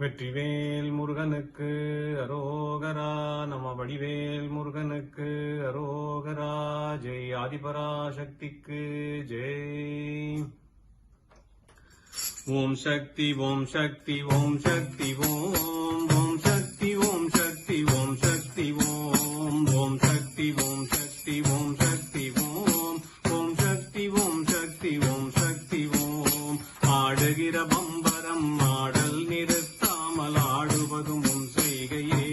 வெற்றிவேல் முருகனுக்கு அரோகரா நம வடிவேல் முருகனுக்கு அரோகரா ஜெய் ஆதிபராசக்திக்கு ஜெய் ஓம் சக்தி ஓம் சக்தி ஓம் சக்தி ஓம் ஓம் சக்தி ஓம் சக்தி ஓம் சக்தி ஓம் ஓம் சக்தி ஓம் சக்தி ஓம் சக்தி ஓம் ஓம் சக்தி ஓம் சக்தி ஓம் சக்தி ஓம் ஆடுகிற பம்பரம் ஆடல் நிறுத்தாமல் ஆடுவதும் உன் செய்கையே.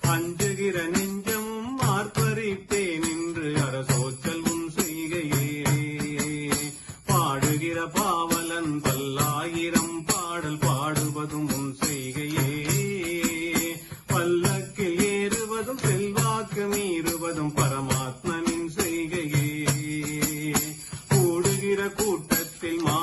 அஞ்சுகிற நெஞ்சமும் ஆர்ப்பரித்தே நின்று அரசோச்சல் உன் செய்கையே. பாடுகிற பாவலன் பல்லாயிரம் பாடல் பாடுவதும் உன் செய்கையே. பல்லக்கில் ஏறுவதும் செல்வாக்கு மீறுவதும் பரமாத்மனின் செய்கையே. கூடுகிற கூட்டத்தில் மா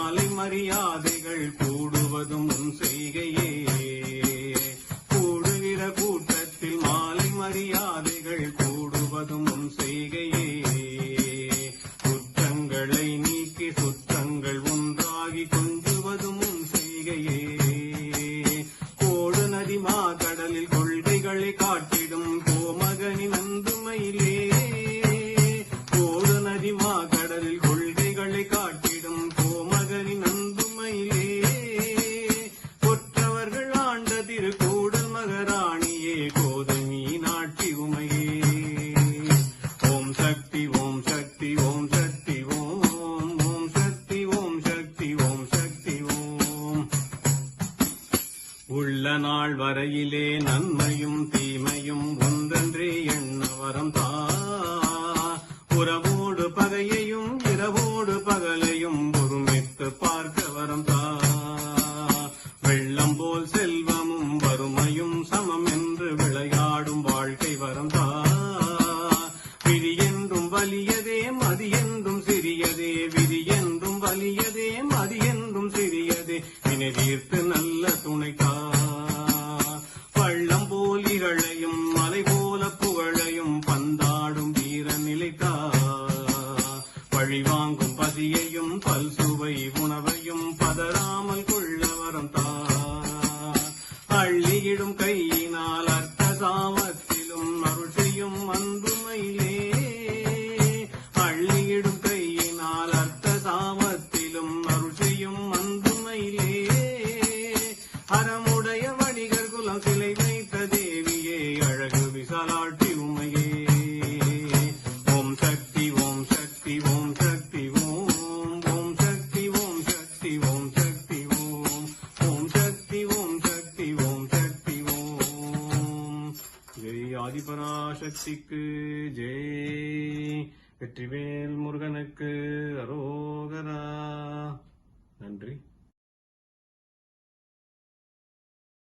நாள் வரையிலே நன்மையும் தீமையும் ஒன்றன்றே எண்ண வரம் தா உறவோடு பகையையும் இரவோடு பகலையும் ஒருமித்து பார்க்க வரம் தா பழிவாங்கும் பழி வாங்கும் பசியையும் பல் உணவையும் பதறாமல் கொள்ள வரம் தா. அள்ளியிடும் கையை ஆதிபராசக்திக்கு ஜெய். வெற்றிவேல் முருகனுக்கு அரோகரா. நன்றி.